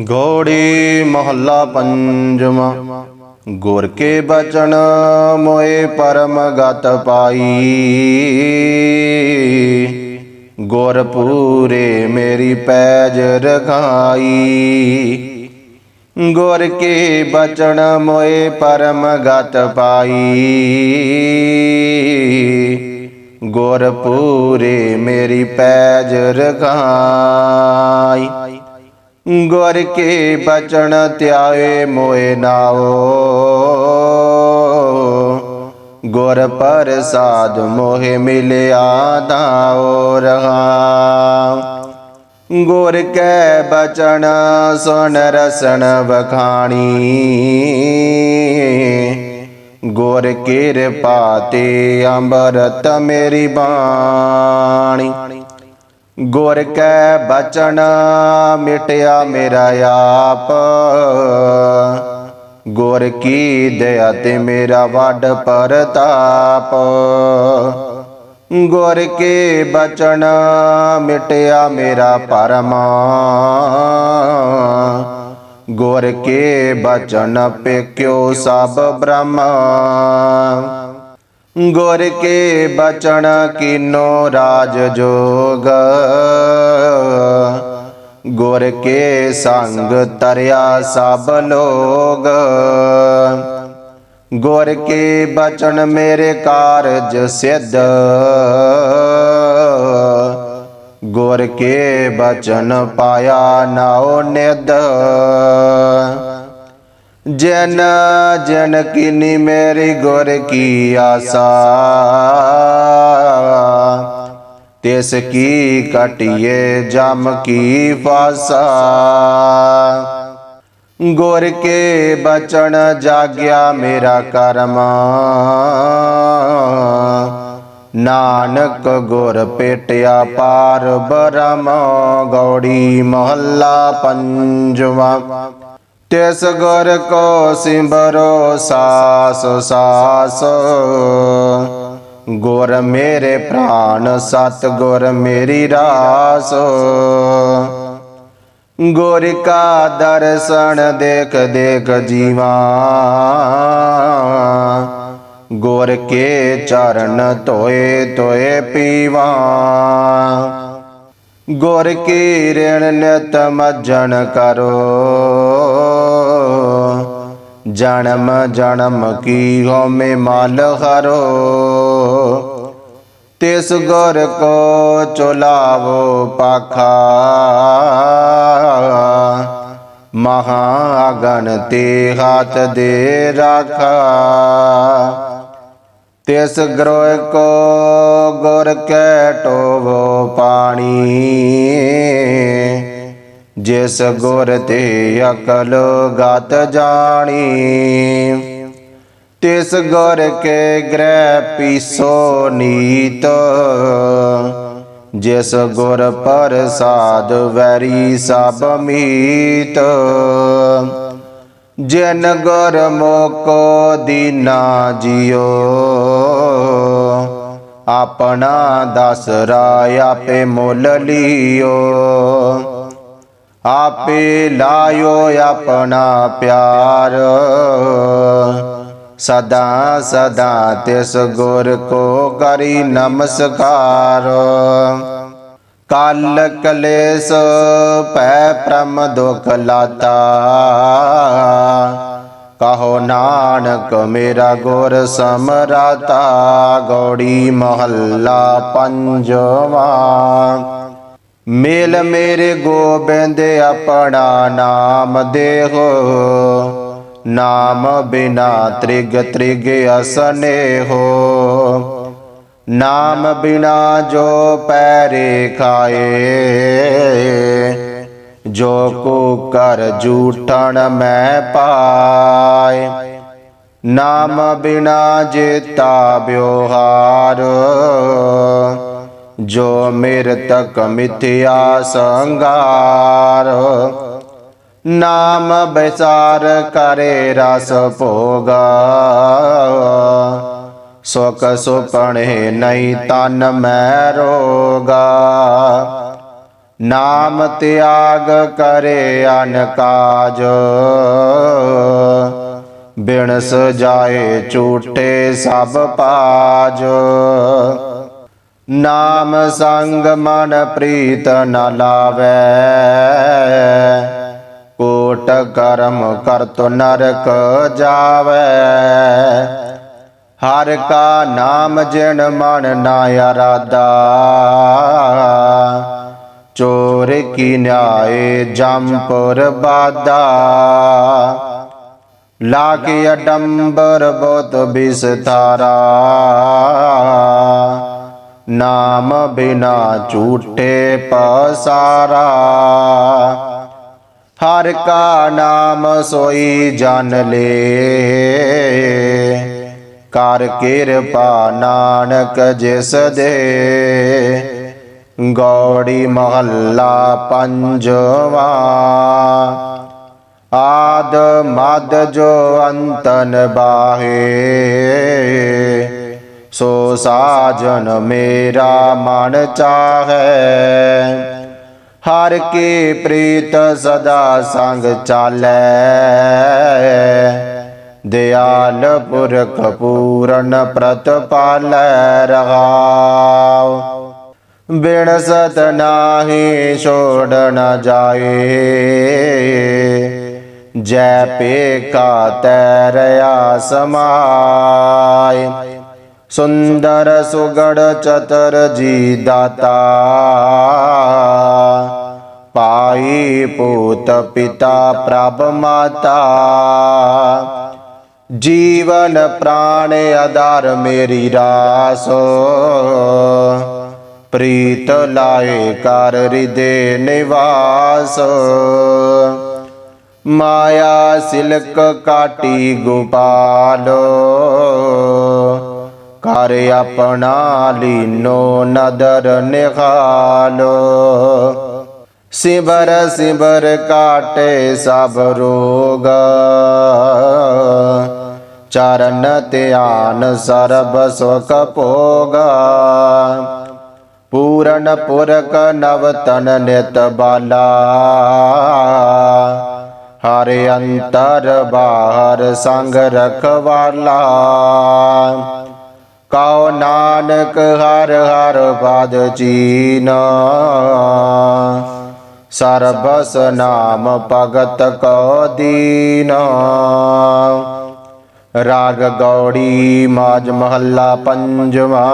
ਗੋੜੀ ਮਹੱਲਾ ਪੰਜਵਾਂ। ਗੁਰ ਕੇ ਬਚਨ ਮੋਏ ਪਰਮ ਗਤ ਪਾਈ। ਗੁਰ ਪੂਰੇ ਮੇਰੀ ਪੈਜ ਰਖਾਈ। ਗੁਰ ਕੇ ਬਚਨ ਮੋਏ ਪਰਮ ਗਤ ਪਾਈ। ਗੁਰ ਪੂਰੇ ਮੇਰੀ ਪੈਜ ਰਖਾਈ। ਗੁਰ ਕੇ ਬਚਨ ਧਿਆਏ ਮੋਏ ਨਾਓ ਗੁਰ ਪ੍ਰਸਾਦ ਮੋਹਿ ਮਿਲਿਆ ਦਾਉ ਰਹਾ। ਗੁਰ ਕੈ ਬਚਨ ਸੁਨ ਰਸਨ ਵਖਾਣੀ। ਗੁਰ ਕਿਰਪਾ ਤੇ ਅੰਮ੍ਰਿਤ ਮੇਰੀ ਬਾਣੀ। ਗੁਰ ਕੈ ਬਚਨ ਮਿਟਿਆ ਮੇਰਾ ਆਪ। ਗੁਰ ਕੀ ਦਇਆ ਤੇ ਮੇਰਾ ਵੱਡ ਪਰਤਾਪ। ਗੁਰ ਕੇ ਬਚਨ ਮਿਟਿਆ ਮੇਰਾ ਪਰਮ। ਗੁਰ ਕੇ ਬਚਨ ਪੇਕਿਓ ਸਭ ਬ੍ਰਹਮ। ਗੁਰ ਕੇ ਬਚਨ ਕੀਨੋ ਰਾਜ ਜੋਗ। ਗੁਰ ਕੇ ਸੰਗ ਤਰਿਆ ਸਭ ਲੋਗ। ਗੁਰ ਕੇ ਬਚਨ ਮੇਰੇ ਕਾਰਜ ਸਿੱਧ। ਗੁਰ ਕੇ ਬਚਨ ਪਾਇਆ ਨਾਉ ਨਿਦ ਜਨ ਜਨ ਕੀਨੀ ਮੇਰੀ ਗੁਰ ਕੀ ਆਸਾ ਤਿਸ ਕੀ ਕਟਿਏ ਜਮ ਕੀ ਫਾਸਾ ਗੁਰ ਕੇ ਬਚਨ ਜਾਗਿਆ ਮੇਰਾ ਕਰਮ ਨਾਨਕ ਗੁਰ ਪੇਟਿਆ ਪਾਰ ਬਰਮ ਗੌੜੀ ਮਹੱਲਾ ਪੰਜਵਾ ਤਿਸ ਗੁਰ ਕੋ ਸਿਮਰੋ ਸਾਸ ਸਾਸ। ਗੁਰ ਮੇਰੇ ਪ੍ਰਾਨ ਸਤ ਗੁਰ ਮੇਰੀ ਰਾਸ। ਗੁਰ ਕਾ ਦਰਸ਼ਨ ਦੇਖ ਦੇਖ ਜੀਵਾ। ਗੁਰ ਕੇ ਚਰਨ ਧੋਏ ਧੋਏ ਪੀਵਾ। ਗੁਰ ਕੀ ਰਣ ਨਿਤ ਮਜਣ ਕਰੋ ਜਨਮ ਜਨਮ ਕੀ ਹੋਮੇ ਮਲ ਹਰੋ ਤਿਸ ਗੁਰ ਕੋ ਚੁਲਾਵੋ ਪਾਖਾ ਮਹਾ ਅਗਨ ਤੇ ਹੱਥ ਦੇ ਰਾਖਾ ਤਿਸ ਗ੍ਰੋਹ ਕੋ ਗੁਰ ਕੈ ਟੋਵੋ ਪਾਣੀ। ਜਿਸ ਗੁਰ ਤੇ ਅਕਲ ਗਤ ਜਾਣੀ। ਤਿਸ ਗੁਰ ਕੇ ਗ੍ਰਹਿ ਪੀਸੋ ਨੀਤ। ਜਿਸ ਗੁਰ ਪ੍ਰਸਾਦ ਵੈਰੀ ਸਭ ਮੀਤ। ਜਨ ਗੁਰ ਮੋਕੋ ਦੀਨਾ ਜਿਓ ਆਪਣਾ ਦਸਰਾ ਆਪੇ ਮੁੱਲ ਲਿਓ। ਆਪੇ ਲਾਇਓ ਆਪਣਾ ਪਿਆਰ। ਸਦਾ ਸਦਾ ਤਿਸ ਗੁਰ ਕੋ ਕਰੀ ਨਮਸਕਾਰ। ਕਾਲ ਕਲੇਸ਼ ਪੈ ਪ੍ਰਮ ਦੁਖ ਲਾਤਾ। ਕਹੋ ਨਾਨਕ ਮੇਰਾ ਗੁਰ ਸਮਰਾਤਾ, ਗੌੜੀ ਮਹੱਲਾ ਪੰਜਵਾ। ਮੇਲ ਮੇਰੇ ਗੋਬਿੰਦ, ਆਪਣਾ ਨਾਮ ਦੇਹੋ। ਨਾਮ ਬਿਨਾ ਤ੍ਰਿਗ ਤ੍ਰਿਗ ਅਸਨੇਹੋ ਨਾਮ ਬਿਨਾ ਜੋ ਪੈਰੇ ਖਾਏ, ਜੋ ਕੋ ਕਰ ਜੂਠਣ ਮੈਂ ਪਾ। ਪਾਏ ਨਾਮ ਬਿਨਾ ਜੇਤਾ ਬਿਵਹਾਰ ਜੋ ਮੇਰ ਤਕ ਮਿਥਿਆ ਸੰਗਾਰ ਨਾਮ ਬੈਸਾਰ ਕਰੇ ਰਸ ਭੋਗਾ। ਸੁਖ ਸੁਪਣੇ ਨਹੀਂ ਤਨ ਮੈ ਰੋਗਾ। ਨਾਮ ਤਿਆਗ ਕਰੇ ਅਨ ਅਨਕਾਜ ਬਿਨ ਸਜਾਏ ਝੂਠੇ ਸਭ ਪਾਜ। ਨਾਮ ਸੰਗ ਮਨ ਪ੍ਰੀਤ ਨ ਲਾਵੈ। ਕੋਟ ਕਰਮ ਕਰਤ ਨਰਕ ਜਾਵੈ। ਹਰ ਕਾ ਨਾਮ ਜਿਨ ਮਨ ਨਾ ਅਰਾਦਾ ਚੋਰ ਕੀ ਨਿਆਏ ਜੰਪੁਰ ਬਾਦਾ ਲਾ ਕੇ ਅਡੰਬਰ ਬਹੁਤ ਬਿਸਤਾਰਾ। ਨਾਮ ਬਿਨਾ ਝੂਠੇ ਪਸਾਰਾ। ਹਰ ਕਾ ਨਾਮ ਸੋਈ ਜਨ ਲੇ। ਕਰ ਕਿਰਪਾ ਨਾਨਕ ਜਿਸ ਦੇ। ਗੌੜੀ ਮਹੱਲਾ ਪੰਜਵਾ। ਆਦ ਮਦ ਜੋ ਅੰਤਨ ਬਾਹੇ, ਸੋ ਸਾਜਨ ਮੇਰਾ ਮਨ ਚਾਹੈ। ਹਰ ਕੀ ਪ੍ਰੀਤ ਸਦਾ ਸੰਗ ਚਾਲੈ। ਦਿਆਲ ਪੁਰਖ ਪੂਰਨ ਪ੍ਰਤਪਾਲੈ ਰਹਾਉ। ਬਿਨ ਸਤ ਨਾਹੀ ਛੋੜ ਨ ਜਾਏ। ਜੈ ਪੇ ਕਾ ਤੈਰਿਆ ਸਮਾਏ ਸੁੰਦਰ ਸੁਗੜ ਚਤਰ ਜੀ ਦਾਤਾ। ਪਾਈ ਪੂਤ ਪਿਤਾ ਪ੍ਰਭ ਮਾਤਾ। ਜੀਵਨ ਪ੍ਰਾਣ ਆਧਾਰ ਮੇਰੀ ਰਾਸੋ। ਪ੍ਰੀਤ ਲਾਏ ਕਰ ਹਿਰਦੇ ਨਿਵਾਸ। ਮਾਇਆ ਸਿਲਕ ਕਾਟੀ ਗੋਪਾਲੋ। ਕਰ ਆਪਣਾ ਲੀਨੋ ਨਦਰ ਨਿਖਾਲੋ ਸਿਵਰ ਸਿਵਰ ਕਾਟੇ ਸਭ ਰੋਗ। ਚਰਨ ਧਿਆਨ ਸਰਬ ਸੁਖ ਭੋਗਾ। ਪੂਰਨ ਪੁਰਖ ਨਵਤਨ ਨਿਤ ਬਾਲਾ। ਹਰ ਅੰਤਰ ਬਾਹਰ ਸੰਗ ਰਖਵਾਲਾ। ਕਉ ਨਾਨਕ ਹਰ ਹਰ ਪਦ ਚੀਨ। ਸਰਬਸ ਨਾਮ ਭਗਤ ਕੋ ਦੀਨ। ਰਾਗ ਗੌੜੀ ਮਾਜ ਮਹੱਲਾ ਪੰਜਵਾ।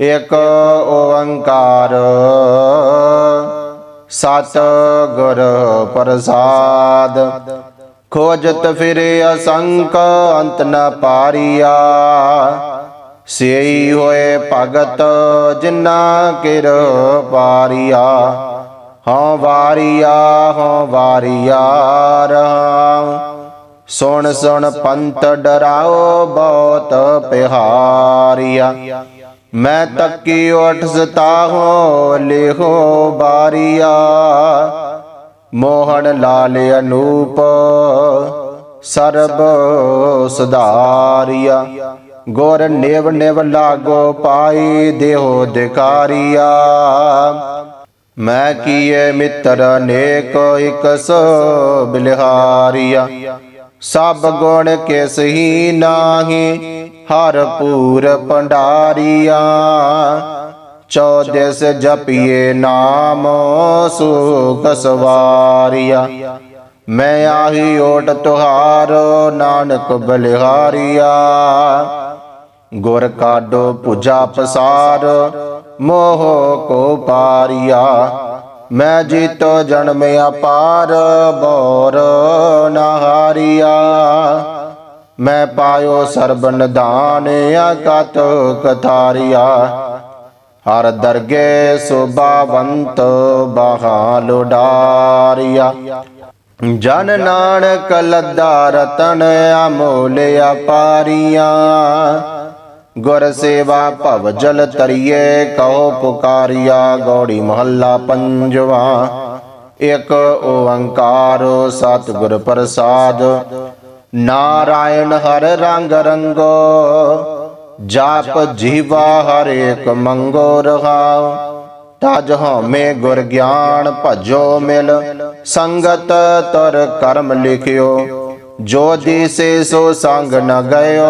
ਇੱਕ ਓੰਕਾਰ। ਸਤ ਗੁਰ ਪ੍ਰਸਾਦ। ਖੋਜਤ ਫਿਰੇ ਅਸੰਕ ਅੰਤ ਨ ਪਾਰੀਆ। ਸੇਈ ਹੋਏ ਭਗਤ ਜਿਨਾ ਕਿਰ ਪਾਰੀਆ ਹਉ ਵਾਰੀਆ ਹਉ ਵਾਰੀਆ ਰਹਾਉ। ਸੁਣ ਸੁਣ ਪੰਤ ਡਰਾਓ ਬਹੁਤ ਪਿਹਾਰੀਆ। ਮੈਂ ਤੱਕੀ ਉਠ ਸਤਾ ਹੋ ਲਿਖੋ ਬਾਰੀਆ। ਮੋਹਨ ਲਾਲ ਅਨੂਪ, ਸਰਬ ਸੁਧਾਰਿਆ। ਗੁਰ ਨਿਵ ਨਿਵ ਲਾਗੋ ਪਾਈ, ਦੇਹੋ ਦਿਕਾਰੀਆ। ਮੈਂ ਕੀਏ ਮਿੱਤਰ ਨੇਕ, ਇਕ ਸੋ ਬਿਲਹਾਰੀਆ। ਸਭ ਗੁਣ ਕਿਸ ਹੀ ਨਾਹੀ ਹਰ ਪੂਰ ਭੰਡਾਰੀਆ ਚੌਦਸ ਜਪੀਏ ਨਾਮ ਸੁਖ ਸਵਾਰੀਆ। ਮੈਂ ਆਹੀ ਓਟ ਤੁਹਾਰ, ਨਾਨਕ ਬਲਿਹਾਰੀਆ। ਗੁਰ ਕਾਡੋ ਪੁਜਾ ਪਸਾਰ, ਮੋਹ ਕੋ ਪਾਰੀਆ। ਮੈਂ ਜੀਤੋ ਜਨਮ ਅਪਾਰ, ਬੋਰ ਨਹਾਰੀਆ ਮੈਂ ਪਾਇਓ ਸਰਬ ਨਿਧਾਨ ਅਕਤ ਕਥਾਰੀਆ ਹਰ ਦਰਗੇ ਸੁਭਾਵੰਤ ਬਹਾਲ ਡਾਰੀਆ ਜਨ ਨਾਨਕ ਲੱਦਾ ਰਤਨ ਅਮੋਲ ਅਪਾਰੀਆਂ। ਗੁਰ ਸੇਵਾ ਭਵ ਜਲ ਤਰੀਏ ਕਹੋ ਪੁਕਾਰੀਆ। ਗੌੜੀ ਮਹੱਲਾ ਪੰਜਵਾ। ਇਕ ਓੰਕਾਰ ਸਤਿਗੁਰ ਪ੍ਰਸਾਦ। ਨਾਰਾਇਣ ਹਰ ਰੰਗ ਰੰਗੋ, ਜਾਪ ਜੀਵਾ ਹਰ ਏਕ ਮੰਗੋ ਰਹਾਉ। ਤਜ ਹਉਮੈ ਗੁਰ ਗਿਆਨ ਭਜੋ ਮਿਲ, ਸੰਗਤ ਤਰ ਕਰਮ ਲਿਖਿਓ। ਜੋ ਦੀ ਸੇ ਸੋ ਸੰਗ ਨ ਗਇਓ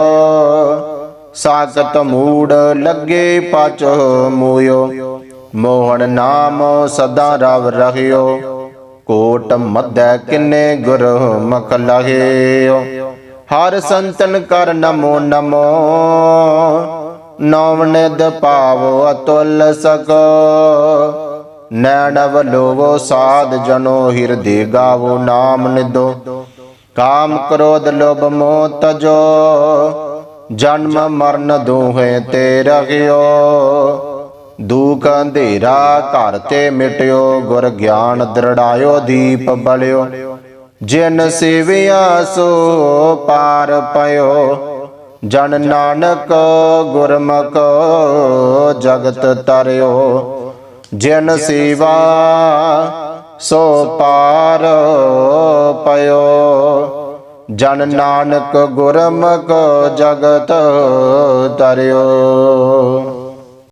ਸਾਖਤ ਮੂੜ ਲੱਗੇ ਪਚ ਮੂਇਓ। ਮੋਹਨ ਨਾਮ ਸਦਾ ਰਵ ਰਹਿਓ। ਕੋਟ ਮਧੈ ਕਿੰਨੇ ਗੁਰ ਮਖ ਲਹਿਓ ਹਰ ਸੰਤਨ ਕਰ ਨਮੋ ਨਮੋ। ਨੌ ਨਿਦ ਪਾਵੋ ਅਤੁਲ ਸਕੋ ਨੈਣ ਵਲੋਵੋ ਸਾਧ ਜਨੋ ਹਿਰਦੇ ਗਾਵੋ ਨਾਮ ਨਿਦੋ ਕਾਮ ਕ੍ਰੋਧ ਲੋਭ ਮੋਹ ਤਜੋ। ਜਨਮ ਮਰਨ ਦੋਹੇ ਤੇ ਰਖਿਓ ਦੂਖ ਅੰਧੇਰਾ ਘਰ ਤੇ ਮਿਟਿਓ, ਗੁਰ ਗਿਆਨ ਦ੍ਰਿੜਾਇਓ, ਦੀਪ ਬਲਿਓ। ਜਿਨ ਸੇਵਿਆ ਸੋ ਪਾਰ ਪਇਓ। ਜਨ ਨਾਨਕ ਗੁਰਮੁਖ ਜਗਤ ਤਰਿਓ। ਜਿਨ ਸੇਵਾ ਸੋ ਪਾਰ ਪਇਓ। ਜਨ ਨਾਨਕ ਗੁਰਮੁਖ ਜਗਤ ਤਰਿਓ।